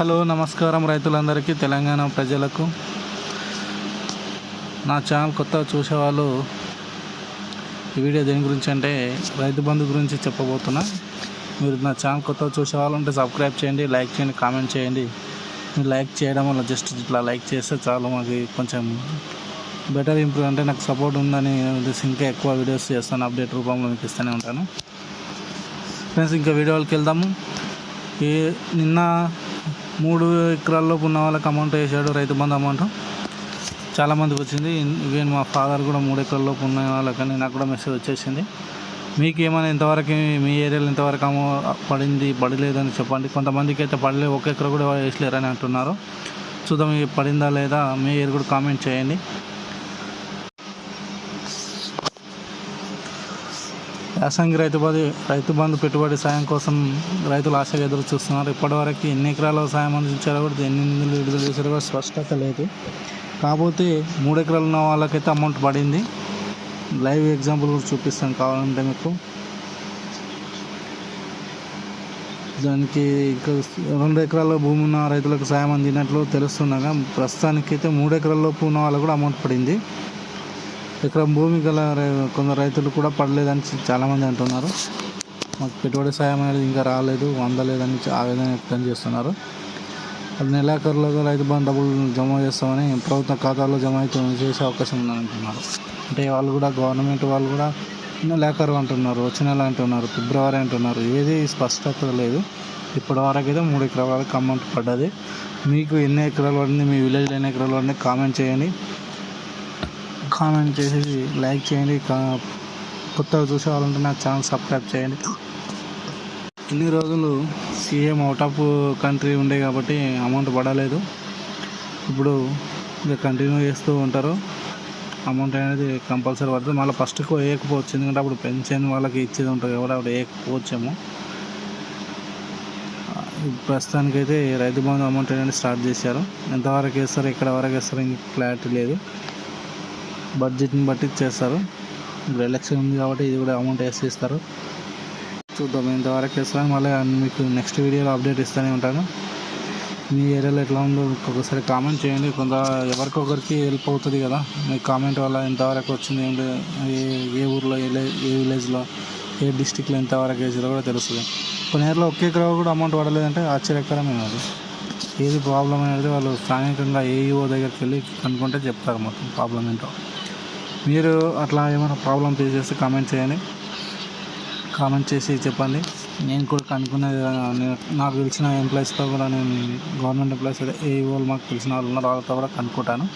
Hello నమస్కారం రైతులందరికీ తెలంగాణ ప్రజలకు. నా ఛానల్ కొత్త చూసేవాళ్ళు ఈ వీడియో దేని గురించి అంటే రైతు బంధు గురించి చెప్పబోతున్నా. మీరు నా ఛానల్ కొత్త చూసేవాళ్ళు ఉంటే సబ్స్క్రైబ్ చేయండి లైక్ చేయండి కామెంట్ చేయండి. మీరు లైక్ చేయడం వల్ల జస్ట్ ఇట్లా లైక్ చేస్తే చాలు మాకు కొంచెం బెటర్ ఇంప్రూవ్ అంటే నాకు సపోర్ట్ ఉందని ఇంకా ఎక్కువ వీడియోస్ చేస్తాను అప్డేట్ రూపంలో మీకు ఇస్తూనే ఉంటాను. ఫ్రెండ్స్ ఇంకా వీడియోలకి వెళ్దాము. ఏ నిన్న మూడు ఎకరాల్లోపు ఉన్న వాళ్ళకి అమౌంట్ వేసాడు రైతు బంధు అమౌంట్ చాలామందికి వచ్చింది. ఈవెన్ మా ఫాదర్ కూడా మూడు ఎకరాల్లోపు ఉన్న వాళ్ళకని నాకు కూడా మెసేజ్ వచ్చేసింది. మీకు ఏమైనా ఇంతవరకు మీ ఏరియాలో ఇంతవరకు అమౌ పడింది పడలేదని చెప్పండి. కొంతమందికి అయితే పడలేదు ఒక ఎకర కూడా వేసలేరని అంటున్నారు. చూద్దాం పడిందా లేదా మీ ఏరియా కూడా కామెంట్ చేయండి. యాసంగి రైతు బంధు రైతు బంధు పెట్టుబడి సాయం కోసం రైతులు ఆశగా ఎదురు చూస్తున్నారు. ఇప్పటివరకు ఎన్ని ఎకరాల సాయం అందించారో కూడా ఎన్ని నిధులు విడుదల చేశారో కూడా స్పష్టత లేదు. కాకపోతే మూడు ఎకరాలు ఉన్న వాళ్ళకైతే అమౌంట్ పడింది. లైవ్ ఎగ్జాంపుల్ కూడా చూపిస్తాను కావాలంటే మీకు. దానికి ఇంకా రెండు ఎకరాల భూమి ఉన్న రైతులకు సాయం అందినట్లు తెలుస్తుండగా ప్రస్తుతానికైతే మూడు ఎకరాల లోపు ఉన్న వాళ్ళకు కూడా అమౌంట్ పడింది. ఎకరం భూమి గల కొందరు రైతులు కూడా పడలేదని చాలామంది అంటున్నారు. మాకు పెట్టుబడి సాయం అనేది ఇంకా రాలేదు అందలేదని ఆవేదన వ్యక్తం చేస్తున్నారు. అది నెలాఖరులోగా రైతు బంధు డబ్బులు జమ చేస్తామని ప్రభుత్వ ఖాతాలో జమ అయితే చేసే అవకాశం ఉందని అంటున్నారు అంటే వాళ్ళు కూడా గవర్నమెంట్ వాళ్ళు కూడా నెలాఖరు అంటున్నారు వచ్చే నెల అంటున్నారు ఫిబ్రవరి అంటున్నారు. ఏది స్పష్టత లేదు. ఇప్పటి వరకు అయితే మూడు ఎకరాల వరకు అమౌంట్ పడ్డది. మీకు ఎన్ని ఎకరాలు పడింది మీ విలేజ్లో ఎన్ని ఎకరాలు పడింది కామెంట్ చేయండి. కామెంట్ చేసేసి లైక్ చేయండి కొత్తగా చూసే వాళ్ళంటే నా ఛానల్ సబ్స్క్రైబ్ చేయండి. ఇన్ని రోజులు సీఎం అవుట్ ఆఫ్ కంట్రీ ఉండే కాబట్టి అమౌంట్ పడలేదు. ఇప్పుడు ఇక కంటిన్యూ చేస్తూ ఉంటారు. అమౌంట్ అనేది కంపల్సరీ పడుతుంది. మళ్ళీ ఫస్ట్కి వేయకపోవచ్చు. ఎందుకంటే అప్పుడు పెన్షన్ వాళ్ళకి ఇచ్చేది ఉంటుంది కాబట్టి అప్పుడు వేయకపోవచ్చేమో. ప్రస్తుతానికైతే రైతు బంధు అమౌంట్ అనేది స్టార్ట్ చేశారు. ఎంతవరకు వేస్తారు ఎక్కడ వరకు వేస్తారు ఇంక క్లారిటీ లేదు. బడ్జెట్ని బట్టి చేస్తారు. ఇప్పుడు ఎలక్షన్ ఉంది కాబట్టి ఇది కూడా అమౌంట్ వేసి ఇస్తారు. చూద్దాం ఇంతవరకు వేస్తాను మళ్ళీ మీకు నెక్స్ట్ వీడియోలో అప్డేట్ ఇస్తూనే ఉంటాను. మీ ఏరియాలో ఎట్లా ఉందో ఒక్కొక్కసారి కామెంట్ చేయండి. కొంత ఎవరికొకరికి హెల్ప్ అవుతుంది కదా. మీ కామెంట్ వల్ల ఎంతవరకు వచ్చింది ఏంటి? ఏ ఏ ఊర్లో ఏ లే- ఏ విలేజ్లో ఏ డిస్టిక్లో ఎంతవరకు వేసారో కూడా తెలుస్తుంది. కొన్ని ఏరియాలో ఒకే ఎకరా కూడా అమౌంట్ పడలేదంటే ఆశ్చర్యకరమే అది ఏది ప్రాబ్లం అనేది వాళ్ళు స్థానికంగా ఏఈఓ దగ్గరికి వెళ్ళి కనుక్కుంటే చెప్తారు మొత్తం ప్రాబ్లం ఏంటో. మీరు అట్లా ఏమైనా ప్రాబ్లం ఫేస్ చేస్తే కామెంట్ చేయండి. కామెంట్ చేసి చెప్పండి. నేను కూడా కనుక్కునే నేను నాకు తెలిసిన ఎంప్లాయీస్తో కూడా నేను గవర్నమెంట్ ఎంప్లాయీస్ ఏ వాళ్ళు మాకు తెలిసిన వాళ్ళు ఉన్నారు వాళ్ళతో కూడా కనుక్కుంటాను.